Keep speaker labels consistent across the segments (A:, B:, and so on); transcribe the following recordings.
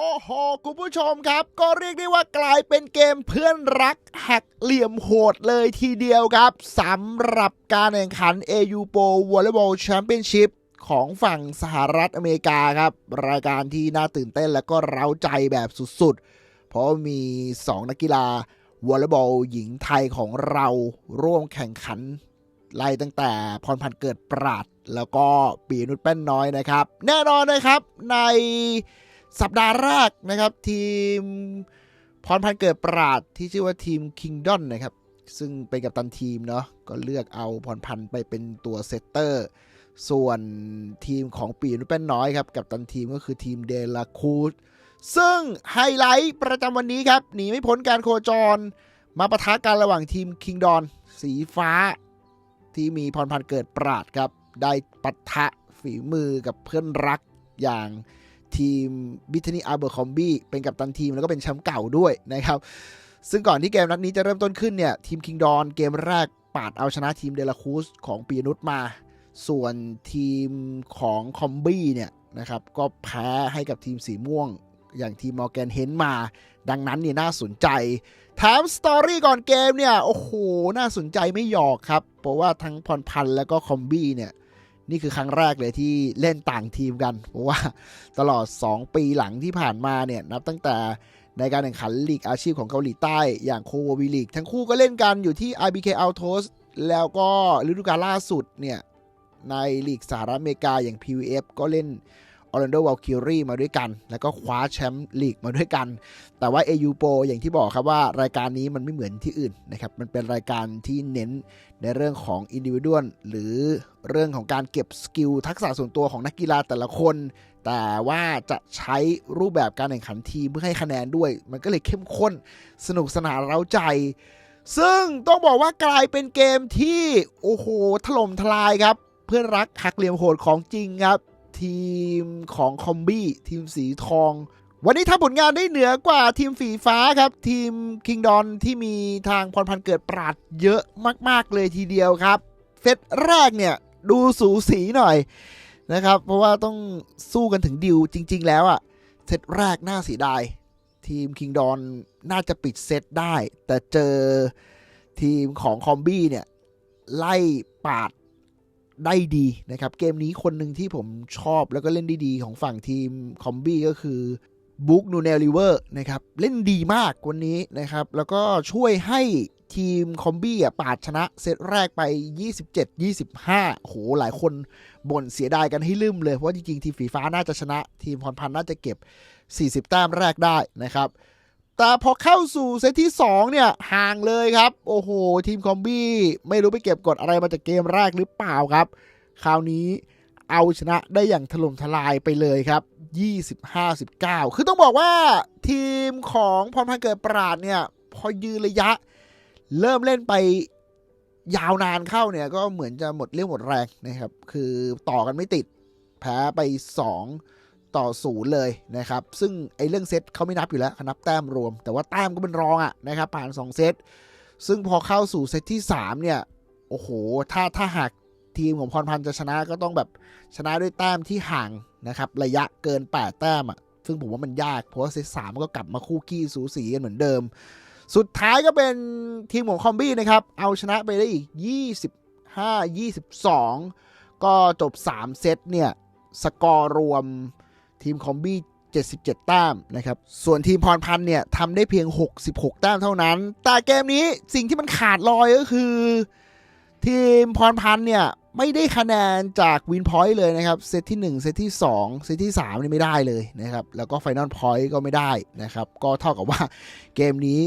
A: โอ้โห คุณผู้ชมครับ ก็เรียกได้ว่ากลายเป็นเกมเพื่อนรักแฮกเหลี่ยมโหดเลยทีเดียวครับสำหรับการแข่งขัน AU Pro Volleyball Championship ของฝั่งสหรัฐอเมริกาครับ รายการที่น่าตื่นเต้นและก็เร้าใจแบบสุดๆ เพราะมี 2 นักกีฬาวอลเลย์บอลหญิงไทยของเราร่วมแข่งขันไล่ตั้งแต่พรพันธ์เกิดปราด แล้วก็ปีนุชแป้นน้อยนะครับ แน่นอนนะครับใน สัปดาห์แรกนะครับ ทีมพรพันเกิดปราดที่ชื่อว่าทีมคิงดอนนะครับ ซึ่งเป็นกัปตันทีมเนาะก็เลือกเอาพรพันไปเป็นตัวเซตเตอร์ ส่วนทีมของปีนุชแป้นน้อยครับ กับตันทีมก็คือทีมเดลาคูดซึ่งไฮไลท์ประจำวันนี้ครับ หนีไม่พ้นการโคจร มาประทะกันระหว่างทีมคิงดอนสีฟ้า ที่มีพรพันเกิดปราดครับ ได้ปะทะฝีมือกับเพื่อนรักอย่าง ทีมบิทนีอาร์เบอร์คอมบี้เป็นกัปตันทีมแล้วก็เป็นแชมป์เก่าด้วยนะครับ ซึ่งก่อนที่เกมนัดนี้จะเริ่มต้นขึ้นเนี่ย ทีมคิงดอนเกมแรกปาดเอาชนะทีมเดลาคูสของปีนุษมา ส่วนทีมของคอมบี้เนี่ยนะครับก็แพ้ให้กับทีมสีม่วงอย่างทีมมอร์แกนเฮนมา ดังนั้นเนี่ยน่าสนใจถามสตอรี่ก่อนเกมเนี่ย โอ้โห น่าสนใจไม่หยอกครับ เพราะว่าทั้งพรพันธ์แล้วก็คอมบี้เนี่ย นี่คือครั้งแรกเลยที่เล่นต่างทีมกัน เพราะว่าตลอด 2 ปีหลังที่ผ่านมาเนี่ยนับตั้งแต่ในการแข่งขันลีกอาชีพของเกาหลีใต้อย่างโคววีลีกทั้งคู่ก็เล่นกันอยู่ที่ IBK Altos แล้วก็ฤดูกาลล่าสุดเนี่ยในลีกสหรัฐอเมริกาอย่าง PVF ก็เล่น Orlando Valkyrie มาด้วยกัน แล้วก็คว้าแชมป์ลีกมาด้วยกัน แต่ว่า AU Pro อย่างที่บอกครับว่ารายการนี้มันไม่เหมือนที่อื่นนะครับ มันเป็นรายการที่เน้นในเรื่องของ individual หรือเรื่องของการเก็บสกิลทักษะส่วนตัวของนักกีฬาแต่ละคน แต่ว่าจะใช้รูปแบบการแข่งขันทีมเพื่อให้คะแนนด้วย มันก็เลยเข้มข้นสนุกสนานเร้าใจซึ่งต้องบอกว่ากลายเป็นเกมที่ โอ้โหถล่มทลายครับ เพื่อนรักหักเหลี่ยมโหดของจริงครับ ทีมของคอมบี้ทีมสีทอง วันนี้ทำผลงานได้เหนือกว่าทีมฝีฟ้าครับ ทีมคิงดอนที่มีทางพรพันธ์เกิดปราดเยอะมาก ๆ เลยทีเดียวครับเฟสแรกเนี่ยดูสูสีหน่อยนะครับ เพราะว่าต้องสู้กันถึงดิวจริง ๆ แล้วอะเซตแรกน่าเสียดาย ทีมคิงดอนน่าจะปิดเซตได้ แต่เจอทีมของคอมบี้เนี่ยไล่ปาด ได้ดีนะครับ เกมนี้คนหนึ่งที่ผมชอบแล้วก็เล่นด้ดีของฝั่งทีมคอมบี้ก็คือบุ๊กนูเนลลิเวอร์นะครับ เล่นดีมากวันนี้นะครับ แล้วก็ช่วยให้ทีมคอมบี้อะปาดชนะเซตแรกไป 27-25โอ้โหหลายคนบ่นเสียดายกันให้ลืมเลย เพราะว่าจริงๆ ทีมฝีฟ้าน่าจะชนะ ทีมพรพันธ์น่าจะเก็บ 40 แต้มแรกได้นะครับ แต่พอเข้าสู่เซตที่ 2 เนี่ย ห่างเลยครับ โอ้โห ทีมคอมบี้ ไม่รู้ไปเก็บกดอะไรมาจากเกมแรกหรือเปล่าครับ คราวนี้เอาชนะได้อย่างถล่มทลายไปเลยครับ 25-19 คือต้องบอกว่าทีมของพรพันเกิดปราดเนี่ย พอยืนระยะ เริ่มเล่นไปยาวนานเข้าเนี่ย ก็เหมือนจะหมดเรี่ยวหมดแรงนะครับ คือต่อกันไม่ติด แพ้ไป 2 ต่อศูนย์เลยนะครับ ซึ่งไอ้เรื่องเซตเขาไม่นับอยู่แล้วเขานับแต้มรวม แต่ว่าแต้มก็เป็นรองอะนะครับผ่าน 2 เซต ซึ่งพอเข้าสู่เซตที่ 3 เนี่ย โอ้โห ถ้าถ้าหากทีมของพรพันธ์จะชนะก็ต้องแบบชนะด้วยแต้มที่ห่างนะครับระยะเกิน 8 แต้มอะซึ่งผมว่ามันยาก เพราะว่าเซตสามมันก็กลับมาคู่ขี้สูสีกันเหมือนเดิม สุดท้ายก็เป็นทีมของคอมบี้นะครับ เอาชนะไปได้อีก 25 22 ก็จบ 3 เซตเนี่ย สกอร์รวม ทีมคอมบี้77 แต้มนะครับ ส่วนทีมพรพันธ์เนี่ยทำได้เพียง 66 แต้มเท่านั้น แต่เกมนี้สิ่งที่มันขาดลอยก็คือ ทีมพรพันธ์เนี่ยไม่ได้คะแนนจากวินพอยต์เลยนะครับ เซตที่ 1 เซตที่ 2 เซตที่3นี่ไม่ได้เลยนะครับ แล้วก็ไฟนอลพอยต์ก็ไม่ได้นะครับ ก็เท่ากับว่าเกมนี้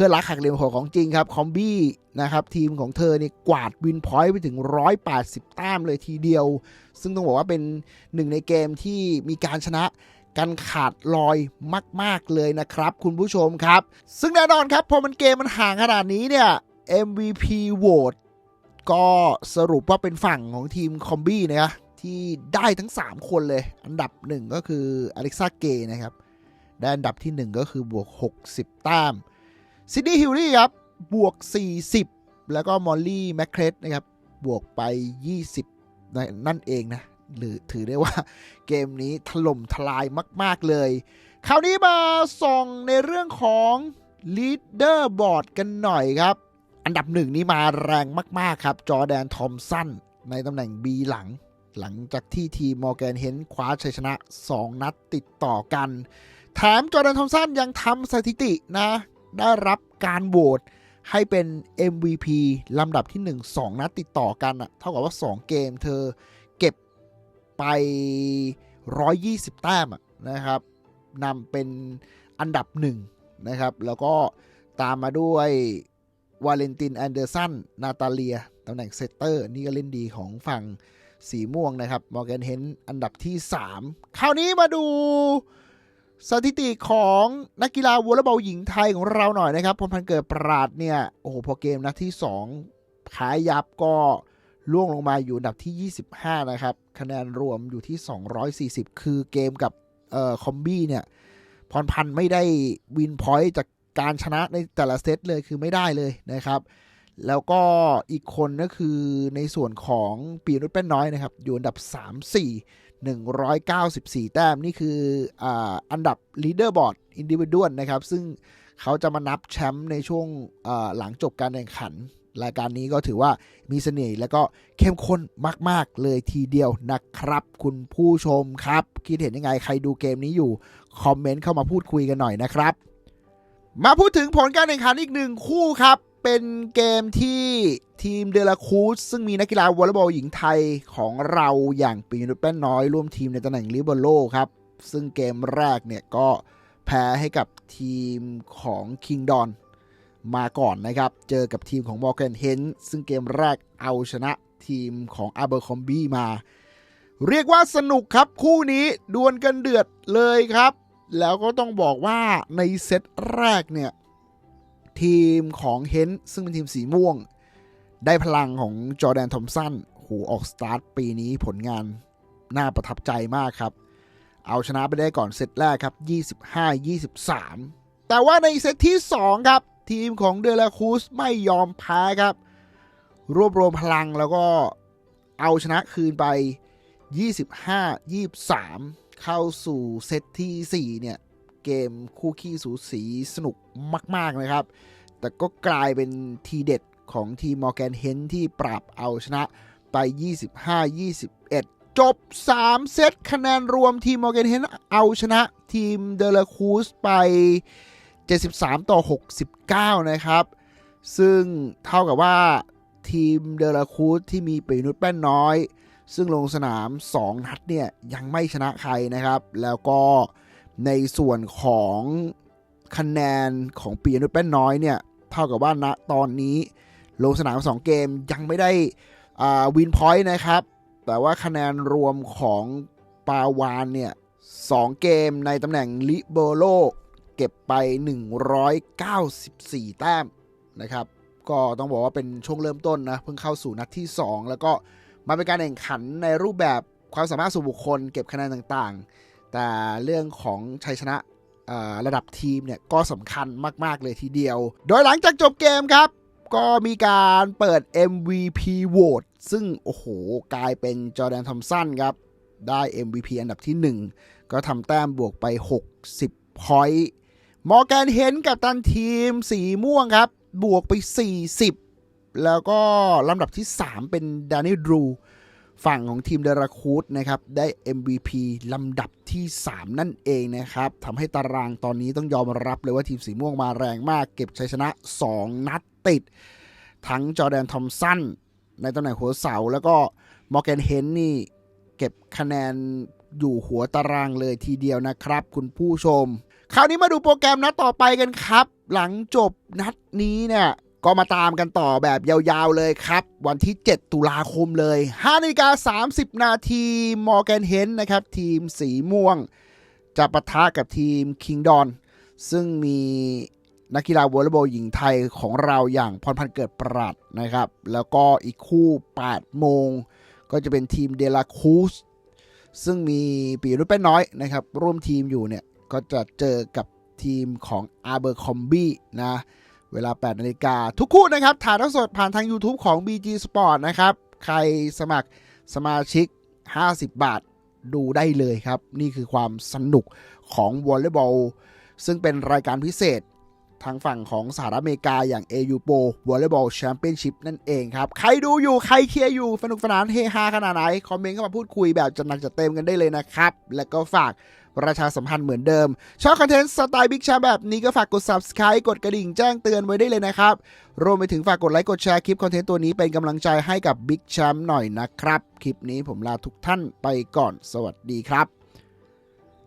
A: พื่อนรักหักเหลี่ยมโหดของจริงครับคอมบี้นะครับทีมของเธอเนี่ยกวาดวินพอยต์ไปถึง 180 แต้มเลยทีเดียว ซึ่งต้องบอกว่าเป็นหนึ่งในเกมที่มีการชนะกันขาดลอยมาก ๆ เลยนะครับ คุณผู้ชมครับ ซึ่งแน่นอนครับ พอมันเกมมันห่างขนาดนี้เนี่ย MVP โหวตก็สรุปว่าเป็นฝั่งของทีมคอมบี้นะที่ได้ทั้ง 3 คนเลย อันดับ 1 ก็คืออเล็กซ่าเกนะครับ ได้อันดับที่ 1 ก็คือบวก 60 แต้ม ซิดนีย์ฮิลลี่ครับ บวก 40 แล้วก็มอลลี่แมคเครดนะครับ บวกไป 20 นั่นเองนะ หรือถือได้ว่าเกมนี้ถล่มทลายมาก ๆ เลย คราวนี้มาส่องในเรื่องของ Leader Board กันหน่อยครับ อันดับหนึ่งนี้มาแรงมาก ๆ ครับ จอแดนทอมสัน ในตำแหน่ง B หลัง หลังจากที่ทีมมอร์แกนเฮนคว้าชัยชนะ 2 นัดติดต่อกันแถมจอแดนทอมสันยังทำสถิตินะ ได้รับการโหวตให้เป็น MVP ลำดับที่ 1 2 นัดติดต่อกันอะเท่ากับว่า 2 เกมเธอเก็บไป 120 แต้มอะนะครับนำเป็นอันดับหนึ่งนะครับ แล้วก็ตามมาด้วยวาเลนตินแอนเดอร์สัน นาตาเลีย ตำแหน่งเซตเตอร์ นี่ก็เล่นดีของฝั่งสีม่วงนะครับ มอร์แกนเฮนอันดับที่ 3 คราวนี้มาดู สถิติของนักกีฬาวอลเลย์บอลหญิงไทยของเราหน่อยนะครับพลพันเกิดปราดเนี่ยโอ้โหพอเกมนัดที่2แพ้ยับก็ล่วงลงมาอยู่อันดับที่ 25 นะครับ คะแนนรวมอยู่ที่ 240 คือเกมกับเอ่อคอมบี้เนี่ยพรพันธ์ไม่ได้วินพอยต์จากการชนะในแต่ละเซตเลยคือไม่ได้เลยนะครับ แล้วก็อีกคนก็คือในส่วนของปีนุชแป้นน้อยนะครับ อยู่อันดับ 3 4 194 แต้ม นี่คืออันดับ Leader Board Individual นะครับ ซึ่งเขาจะมานับแชมป์ในช่วงหลังจบการแข่งขัน รายการนี้ก็ถือว่ามีเสน่ห์และก็เข้มข้นมาก ๆ เลยทีเดียวนะครับ คุณผู้ชมครับ คิดเห็นยังไงใครดูเกมนี้อยู่ คอมเมนต์เข้ามาพูดคุยกันหน่อยนะครับ มาพูดถึงผลการแข่งขันอีกหนึ่งคู่ครับ เป็นเกมที่ทีมเดลาคูสซึ่งมีนักกีฬาวอลเลย์บอลหญิงไทยของเราอย่างปีนุชแป้นน้อย ร่วมทีมในตำแหน่งลิเบโรครับ ซึ่งเกมแรกเนี่ยก็แพ้ให้กับทีมของคิงดอนมาก่อนนะครับ เจอกับทีมของมอร์แกนเฮนซึ่งเกมแรกเอาชนะทีมของอาเบอร์คอมบี้มา เรียกว่าสนุกครับคู่นี้ดวลกันเดือดเลยครับ แล้วก็ต้องบอกว่าในเซตแรกเนี่ย ทีมของเฮนซึ่งเป็นทีมสีม่วง ได้พลังของจอแดนทอมสันโหออกสตาร์ทปีนี้ผลงานน่าประทับใจมากครับ เอาชนะไปได้ก่อนเซตแรกครับ 25-23 แต่ว่าในเซตที่ 2 ครับ ทีมของเดลาคูสไม่ยอมแพ้ครับ รวบรวมพลังแล้วก็เอาชนะคืนไป 25-23 เข้าสู่เซตทีสี่4 เนี่ย เกมคู่ขี้สูสีสนุกมากๆนะครับ แต่ก็กลายเป็นทีเด็ดของทีมมอร์แกนเฮนที่ปรับเอาชนะไป 25-21 จบ 3 เซตคะแนนรวมทีมมอร์แกนเฮนเอาชนะทีมเดลคูสไป 73 ต่อ 69 นะครับ ซึ่งเท่ากับว่าทีมเดลคูสที่มีปีนุชแป้นน้อย ซึ่งลงสนาม 2 นัดเนี่ย ยังไม่ชนะใครนะครับ แล้วก็ ในส่วนของคะแนนของปีนุชแป้นน้อยเนี่ยเท่ากับว่าณตอนนี้ลงสนาม 2 เกมยังไม่ได้วินพอยต์นะครับ แต่ว่าคะแนนรวมของปาวานเนี่ยสองเกมในตำแหน่งลิเบโรเก็บไป 194 แต้มนะครับ ก็ต้องบอกว่าเป็นช่วงเริ่มต้นนะ เพิ่งเข้าสู่นัดที่ 2 แล้วก็มาเป็นการแข่งขันในรูปแบบความสามารถส่วนบุคคล เก็บคะแนนต่างๆ แต่เรื่องของชัยชนะระดับทีมเนี่ยก็สำคัญมาก ๆ เลยทีเดียว โดยหลังจากจบเกมครับ ก็มีการเปิด MVP Vote ซึ่ง โอ้โห กลายเป็นจอแดนทอมสันครับ ได้ MVP อันดับที่ 1 ก็ทำแต้มบวกไป 60พอยต์มอร์แกนเฮนกับตันทีมสีม่วงครับ บวกไป 40 แล้วก็ลำดับที่ 3 เป็นดานิดรู ฝั่งของทีมเดราคูดนะครับได้ MVP ลำดับที่ 3 นั่นเองนะครับทำให้ตารางตอนนี้ต้องยอมรับเลยว่าทีมสีม่วงมาแรงมาก เก็บชัยชนะ 2 นัดติด ทั้งจอแดนทอมสันในตำแหน่งหัวเสา แล้วก็มอร์แกนเฮนนี่เก็บคะแนนอยู่หัวตารางเลยทีเดียวนะครับ คุณผู้ชม คราวนี้มาดูโปรแกรมนัดต่อไปกันครับ หลังจบนัดนี้เนี่ย ก็มาตามกันต่อแบบยาวๆเลยครับ วันที่ 7 ตุลาคมเลย5นาฬิกา30 นาทีมอร์แกนเฮนนะครับ ทีมสีม่วง จะปะทะกับทีมคิงดอน ซึ่งมีนักกีฬาวอลเลย์บอลหญิงไทยของเราอย่างพรพันธ์เกิดปรัดนะครับ แล้วก็อีกคู่8โมง ก็จะเป็นทีมเดลาคูสซึ่งมีปีรุ่นแป้นน้อยนะครับ ร่วมทีมอยู่เนี่ย ก็จะเจอกับทีมของอาเบอร์คอมบี้นะ เวลา 8 นาฬิกา ทุกคู่นะครับ ถ่ายทอดสดผ่านทาง YouTube ของ BG Sport นะครับ ใครสมัครสมาชิก 50 บาทดูได้เลยครับ นี่คือความสนุกของวอลเลย์บอล ซึ่งเป็นรายการพิเศษทางฝั่งของสหรัฐอเมริกาอย่าง AU Pro Volleyball Championship นั่นเองครับ ใครดูอยู่ใครเชียร์อยู่สนุกสนานเฮฮาขนาดไหน คอมเมนต์เข้ามาพูดคุยแบบจัดหนักจัดเต็มกันได้เลยนะครับ แล้วก็ฝาก ประชาสัมพันธ์เหมือนเดิม ชอบคอนเทนต์สไตล์บิ๊กชมแบบนี้ก็ฝากกด subscribe กดกระดิ่งแจ้งเตือนไว้ได้เลยนะครับ รวมไปถึงฝากกดไลค์กดแชร์คลิปคอนเทนต์ตัวนี้เป็นกำลังใจให้กับบิ๊กแชมป์หน่อยนะครับ คลิปนี้ผมลาทุกท่านไปก่อนสวัสดีครับ